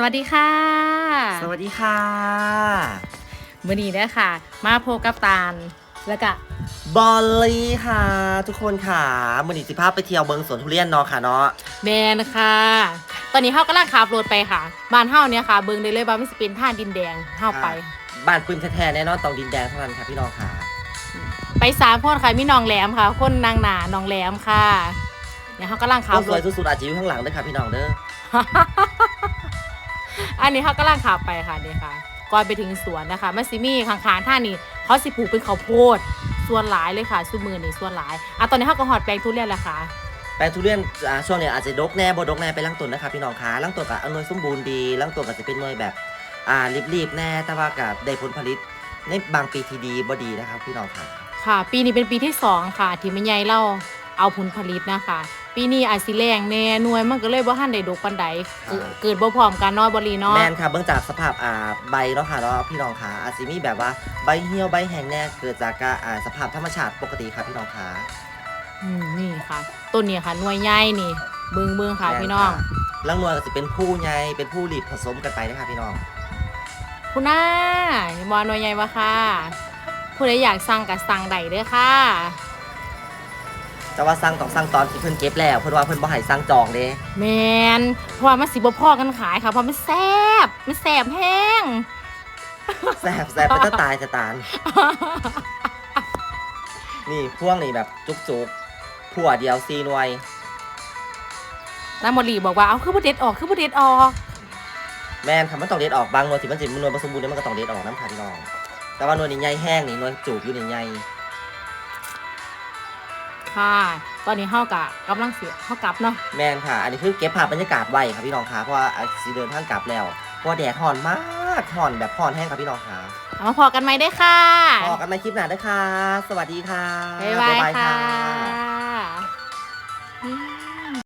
สวัสดีค่ะ สวัสดีค่ะมื่อนี้นะค่ะมาโพบกับตาลแล้วก็บอลลี่ค่ะ ทุกคนค่ะมือหนีสิภาพไปเที่ยวเบิงสวนทุเรียนเนาะค่ะเนาะแมนค่ะ ตอนนี้เฮากำลังขับรถไปค่ะ บ้านเฮาเนี่ยค่ะ เบิ่งได้เลยว่ามันสิเป็นท่าดินแดงเฮาไป บ้านปืนแท้ๆแน่นอนตองดินแดงเท่านั้นค่ะพี่น้องค่ะ ไปสามคนค่ะมีน้องแหลมค่ะ คนนางหนาน้องแหลมค่ะเนี่ยเฮากำลังขัคบนสรวยถสุดๆอาจจะอยู่ข้างหลังด้วยค่ะพี่น้องเด้อ อันนี้เขากำลังขับไปค่ะนี่ค่ะ ก่อนไปถึงสวนนะคะมันสิมีข้างๆท่านี่เขาสิปลูกเป็นข้าวโพดส่วนหลายเลยค่ะสุมือนี่ส่วนหลายอะตอนนี้เขาก็หอดแปลงทุเรียนแล้วค่ะแปลงทุเรียนอ่าช่วงเนี้ยอาจจะดกแน่บ่ดกแน่ไปลังต้นนะคะพี่น้องค่ะลังต้นกับอำนวยสมบูรณ์ดีลังต้นก็จะเป็นหน่วยแบบอ่ารีบๆแน่แต่ว่ากับได้ผลผลิตในบางปีที่ดีบ่ดีนะครับพี่น้องค่ะ ค่ะ ปีนี้เป็นปีที่สองค่ะ ที่แม่ใหญ่เล่าเอาผลผลิตนะคะ ปีนี้อาจสิแรงแน่หน่วยมันก็เลยบ่ทันได้ดกปานใดเกิดอ่าเกิดบ่พร้อมกันเนาะบ่ลีเนาะ แมนค่ะเบื้องจากสภาพอ่าใบเนาะค่ะเนาะพี่น้องค่ะอาจจะมีแบบว่าใบเหี่ยวใบแห้งแน่เกิดจากการอ่าสภาพธรรมชาติปกติค่ะพี่น้องค่ะ อืมนี่ค่ะ ต้นนี้ค่ะหน่วยใหญ่นี่ เบิ่งเบิ่งค่ะพี่น้อง ลังนวลก็จะเป็นผู้ใหญ่เป็นผู้หลีดผสมกันไปนะคะพี่น้อง คุณน้าบอหน่วยใหญ่บ่ค่ะ ผู้ใดอยากสั่งก็สั่งได้เด้อค่ะ แต่ว่าสั่งต้องสั่งตอนที่เพิ่นเก็บแล้ว เพิ่นว่าเพิ่นบ่ให้สั่งจองเด้แมนเพราะว่ามันสิบ่พอกันขายค่ะเพราะมันแซ่บมันแซ่บแห้ง แซ่บแซ่บเป็นตะตายจะตานนี่พ่วงนี่แบบจุกๆผัวเดียวซีหน่วยแล้วหมอหลีบอกว่าเอาคือบ่เด็ดออกคือบ่เด็ดออกแม่นค่ะมันต้องเด็ดออกบางหน่วยที่มันสิมันหน่วยผสมบูรณ์เนี่ยมันก็ต้องเด็ดออกน้ำค่ะพี่น้อง แต่ว่าหน่วยนี่ใหญ่แห้งนี่หน่วยจูบอยู่นี่ใหญ่ ค่ะ ตอนนี้เฮากะกำลังเสียเฮากลับเนาะแมนค่ะ อันนี้คือเก็บภาพบรรยากาศไว้ครับพี่น้องค่ะ เพราะว่าอาจสิเดินทางกลับแล้ว เพราะแดดห่อนมากห่อนแบบห่อนแห้งครับพี่น้องค่ะามาพอกันไหมได้ค่ะออกันในคลิปหน้าได้ค่ะ สวัสดีค่ะ บ๊ายบายค่ะ